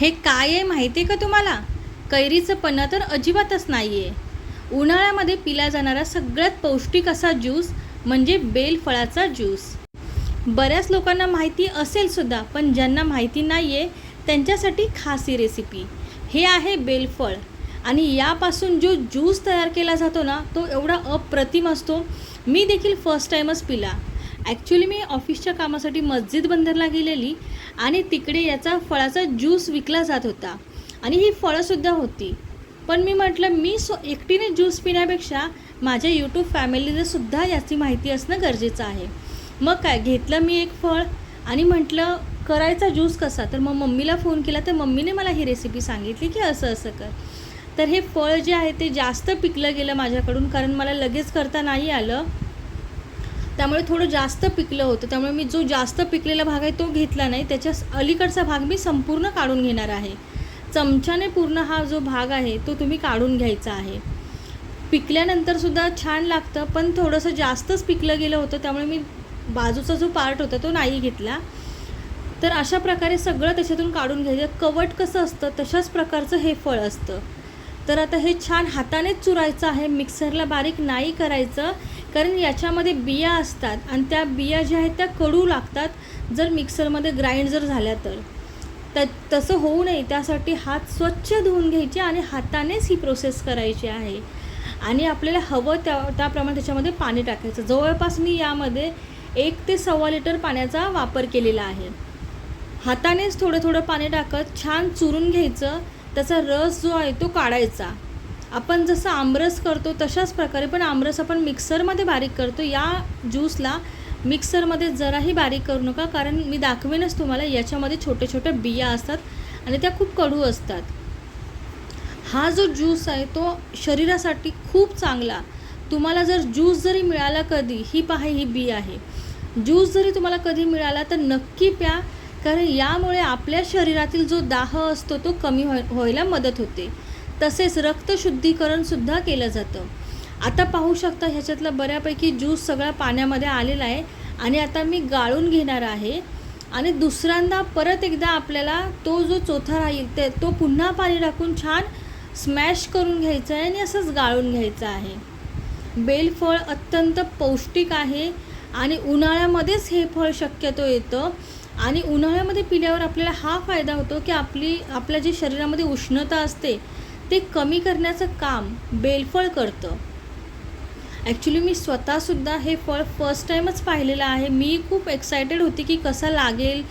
हे काय आहे माहिती आहे का तुम्हाला? कैरीचं पन्ह तर अजिबातच नाही आहे उन्हाळ्यामध्ये पिला जाणारा सगळ्यात पौष्टिक असा ज्यूस म्हणजे बेलफळाचा ज्यूस. बऱ्याच लोकांना माहिती असेल सुद्धा पण ज्यांना माहिती नाही आहे त्यांच्यासाठी खास ही रेसिपी हे आहे बेलफळ आणि यापासून जो ज्यूस तयार केला जातो ना तो एवढा अप्रतिम असतो. मी देखील फर्स्ट टाईमच पिला. ॲक्च्युली मी ऑफिसच्या कामासाठी मस्जिद बंदरला गेलेली आणि तिकडे याचा फळाचा ज्यूस विकला जात होता. आणि ही फळंसुद्धा होती. पण मी म्हटलं मी स्व एकटीने ज्यूस पिण्यापेक्षा माझ्या यूट्यूब फॅमिलीलासुद्धा याची माहिती असणं गरजेचं आहे. मग काय घेतलं मी एक फळ आणि म्हटलं करायचा ज्यूस कसा? तर मग मम्मीला फोन केला. तर मम्मीने मला ही रेसिपी सांगितली की असं असं कर. तर हे फळ जे आहे ते जास्त पिकलं गेलं माझ्याकडून कारण मला लगेच करता नाही आलं. त्यामुळे थोडं जास्त पिकलं होतं. त्यामुळे मी जो जास्त पिकलेला भाग आहे तो घेतला नाही. त्याच्या अलीकडचा भाग मी संपूर्ण काढून घेणार आहे. चमच्याने पूर्ण हा जो भाग आहे तो तुम्ही काढून घ्यायचा आहे. पिकल्यानंतर सुद्धा छान लागतं पण थोडंसं जास्तच पिकलं गेलं होतं त्यामुळे मी बाजूचा जो पार्ट होता तो नाही घेतला. तर अशा प्रकारे सगळं त्याच्यातून काढून घ्यायचं. कवट कसं असतं तशाच प्रकारचं हे फळ असतं. तर आता हे छान हातानेच चुरायचं आहे. मिक्सरला बारीक नाही करायचं. कारण याच्यामध्ये बिया असतात आणि त्या बिया ज्या आहेत त्या कडू लागतात. जर मिक्सरमध्ये ग्राइंड जर झाल्या तर. त तसं होऊ नये. त्यासाठी हात स्वच्छ धुवून घ्यायचे आणि हातानेच ही प्रोसेस करायची आहे. आणि आपल्याला हवं त्या त्याप्रमाणे त्याच्यामध्ये पाणी टाकायचं. जवळपास मी यामध्ये एक ते सव्वा लिटर पाण्याचा वापर केलेला आहे. हातानेच थोडं थोडं पाणी टाकत छान चुरून घ्यायचं. त्याचा रस जो आहे तो काढायचा. आपण जसं आमरस करतो तशाच प्रकारे पण आमरस आपण मिक्सरमध्ये बारीक करतो. या ज्यूसला मिक्सरमध्ये जराही बारीक करू नका कारण मी दाखवेनच तुम्हाला याच्यामध्ये छोटे छोटे बिया असतात आणि त्या खूप कडू असतात. हा जो ज्यूस आहे तो शरीरासाठी खूप चांगला. तुम्हाला जर ज्यूस जरी मिळाला कधी ही पहा ही बी आहे. ज्यूस जरी तुम्हाला कधी मिळाला तर नक्की प्या कारण यामुळे आपल्या शरीरातील जो दाह असतो तो कमी व्हाय व्हायला मदत होते. तसेच रक्तशुद्धीकरणसुद्धा केलं जातं. आता पाहू शकता ह्याच्यातला बऱ्यापैकी ज्यूस सगळा पाण्यामध्ये आलेला आहे आणि आता मी गाळून घेणार आहे. आणि दुसऱ्यांदा परत एकदा आपल्याला तो जो चोथा राहील ते तो पुन्हा पाणी टाकून छान स्मॅश करून घ्यायचा आहे आणि असंच गाळून घ्यायचं आहे. बेलफळ अत्यंत पौष्टिक आहे आणि उन्हाळ्यामध्येच हे फळ शक्यतो येतं. आणि उन्हाळ्यामध्ये पिल्यावर आपल्याला हा फायदा होतो की आपली आपल्या जे शरीरामध्ये उष्णता असते ते कमी करण्याचं काम बेलफळ करतं. ॲक्च्युली मी स्वतःसुद्धा हे फळ फर्स्ट टाईमच पाहिलेलं आहे. मी खूप एक्सायटेड होती की कसा लागेल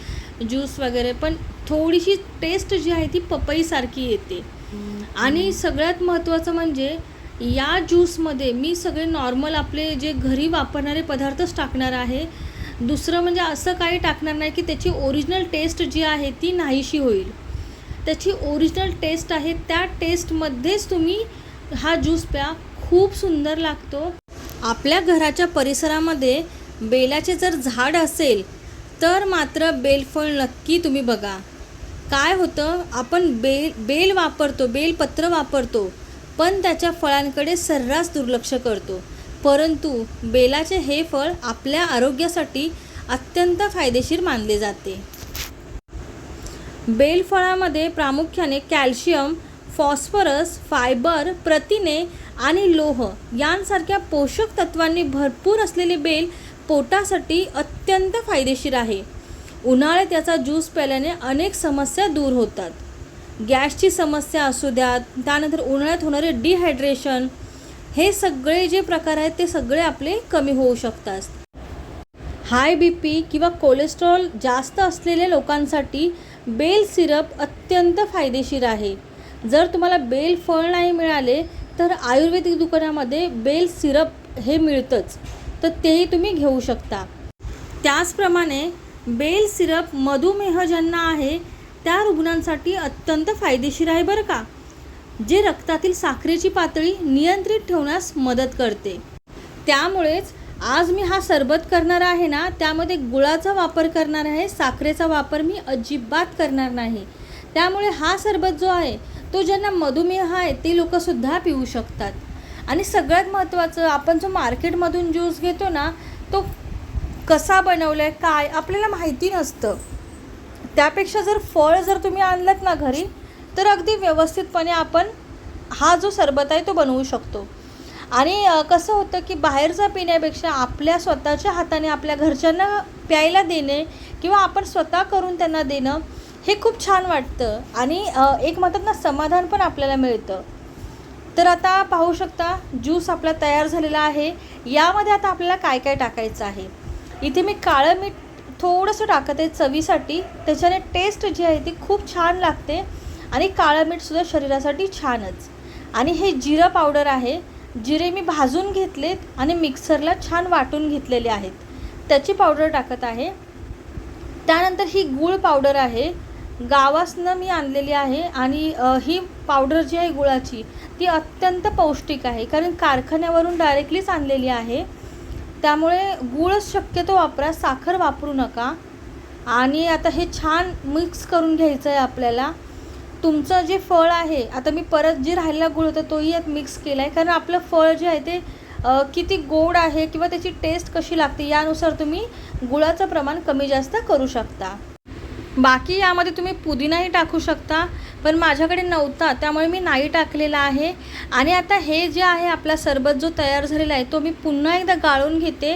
ज्यूस वगैरे पण थोडीशी टेस्ट जी आहे ती पपईसारखी येते. आणि सगळ्यात महत्त्वाचं म्हणजे या ज्यूसमध्ये मी सगळे नॉर्मल आपले जे घरी वापरणारे पदार्थच टाकणार आहे. दुसरं म्हणजे असं काही टाकणार नाही की त्याची ओरिजिनल टेस्ट जी आहे ती नाहीशी होईल. त्याची ओरिजिनल टेस्ट आहे. त्या टेस्टमध्येच तुम्ही हा ज्यूस प्या. खूप सुंदर लागतो. आपल्या घराच्या परिसरामध्ये बेलाचे जर झाड असेल तर मात्र बेलफळ नक्की तुम्ही बघा. काय होतं? आपण बेल बेल वापरतो बेलपत्र वापरतो पण त्याच्या फळांकडे सर्रास दुर्लक्ष करतो. परंतु बेलाचे हे फळ आपल्या आरोग्यासाठी अत्यंत फायदेशीर मानले जाते. बेलफळामध्ये प्रामुख्याने कॅल्शियम फॉस्फरस फायबर प्रथिने आणि लोह यांसारख्या पोषक तत्वांनी भरपूर असलेले बेल पोटासाठी अत्यंत फायदेशीर आहे. उन्हाळ्यात याचा ज्यूस प्यायल्याने अनेक समस्या दूर होतात. गॅसची समस्या असू द्यात त्यानंतर उन्हाळ्यात होणारे डिहायड्रेशन हे सगळे जे प्रकार आहेत ते सगळे आपले कमी होऊ शकतात. हाय बी पी किंवा कोलेस्ट्रॉल जास्त असलेल्या लोकांसाठी बेल सिरप अत्यंत फायदेशीर आहे. जर तुम्हाला बेल फळ नाही मिळाले तर आयुर्वेदिक दुकानामध्ये बेल सिरप हे मिळतंच तर तेही तुम्ही घेऊ शकता. त्याचप्रमाणे बेल सिरप मधुमेह ज्यांना आहे त्या रुग्णांसाठी अत्यंत फायदेशीर आहे बरं का? जे रक्तातील साखरेची पातळी नियंत्रित ठेवण्यास मदत करते. त्यामुळेच आज मी हा सरबत करणार आहे ना त्यामध्ये गुळाचा वापर करणार आहे साखरेचा वापर मी अजिबात करणार नाही. त्यामुळे हा सरबत जो आहे तो ज्यांना मधुमेह आहे ते लोकंसुद्धा पिऊ शकतात. आणि सगळ्यात महत्त्वाचं आपण जो मार्केटमधून ज्यूस घेतो ना तो कसा बनवला आहे काय आपल्याला माहिती नसतं. त्यापेक्षा जर फळ जर तुम्ही आणलं ना घरी तर अगदी व्यवस्थितपणे आपण हा जो सरबत आहे तो बनवू शकतो. आणि कसं होतं की बाहेरचा पिण्यापेक्षा आपल्या स्वतःच्या हाताने आपल्या घरच्यांना प्यायला देणे किंवा आपण स्वतः करून त्यांना देणं हे खूप छान वाटतं. आणि एक म्हणतात ना समाधान पण आपल्याला मिळतं. तर आता पाहू शकता ज्यूस आपला तयार झालेला आहे. यामध्ये आता आपल्याला काय काय टाकायचं आहे? इथे मी काळं मीठ थोडंसं टाकत आहे चवीसाठी. त्याच्याने टेस्ट जी आहे ती खूप छान लागते आणि काळं मीठसुद्धा शरीरासाठी छानच. आणि हे जिरं पावडर आहे. जिरे मी भाजून घेतलेत आणि मिक्सरला छान वाटून घेतलेले आहेत. त्याची पावडर टाकत आहे. त्यानंतर ही गूळ पावडर आहे. गावासनं मी आणलेली आहे आणि ही पावडर जी आहे गुळाची ती अत्यंत पौष्टिक आहे. कारण कारखान्यावरून डायरेक्टलीच आणलेली आहे. त्यामुळे गूळच शक्यतो वापरा साखर वापरू नका. आणि आता हे छान मिक्स करून घ्यायचं आहे आपल्याला. तुमचं जे फळ आहे आता मी परत जे राहिलेला गुळ होता तोही यात मिक्स केला आहे कारण आपलं फळ जे आहे ते किती गोड आहे किंवा त्याची टेस्ट कशी लागते यानुसार तुम्ही गुळाचं प्रमाण कमी जास्त करू शकता. बाकी यामध्ये तुम्ही पुदिनाही टाकू शकता पण माझ्याकडे नव्हता त्यामुळे मी नाही टाकलेला आहे. आणि आता हे जे आहे आपला सरबत जो तयार झालेला आहे तो मी पुन्हा एकदा गाळून घेते.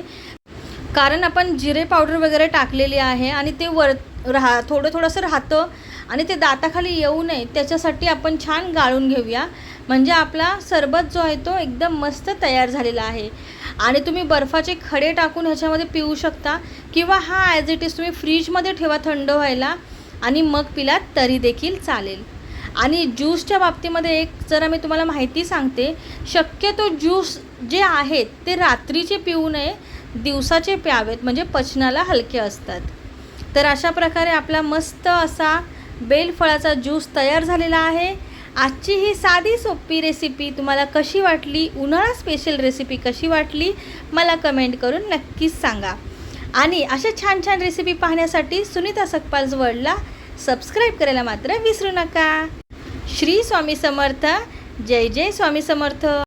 कारण आपण जिरे पावडर वगैरे टाकलेली आहे आणि ते वर राहा थोडं थोडंसं राहतं. आणि ते दाताखाली येऊ नये त्याच्यासाठी आपण छान गाळून घेऊया. म्हणजे आपला सरबत जो आहे तो एकदम मस्त तयार झालेला आहे. आणि तुम्ही बर्फाचे खडे टाकून ह्याच्यामध्ये पिऊ शकता किंवा हा ॲज इट इज तुम्ही फ्रीजमध्ये ठेवा थंड व्हायला आणि मग पिलात तरी देखील चालेल. आणि ज्यूसच्या बाबतीमध्ये एक जरा मी तुम्हाला माहिती सांगते शक्यतो ज्यूस जे आहेत ते रात्रीचे पिऊ नये दिवसाचे प्यावेत म्हणजे पचनाला हलके असतात. तर अशा प्रकारे आपला मस्त असा बेलफळाचा ज्यूस तयार झालेला आहे. आजची ही साधी सोपी रेसिपी तुम्हाला कशी वाटली? उन्हाळा स्पेशल रेसिपी कशी वाटली? मला कमेंट करून नक्कीच सांगा. आणि अशा छान छान रेसिपी पाहण्यासाठी सुनीता सकपाल वर्ल्डला सबस्क्राईब करायला मात्र विसरू नका. श्री स्वामी समर्थ. जय जय स्वामी समर्थ.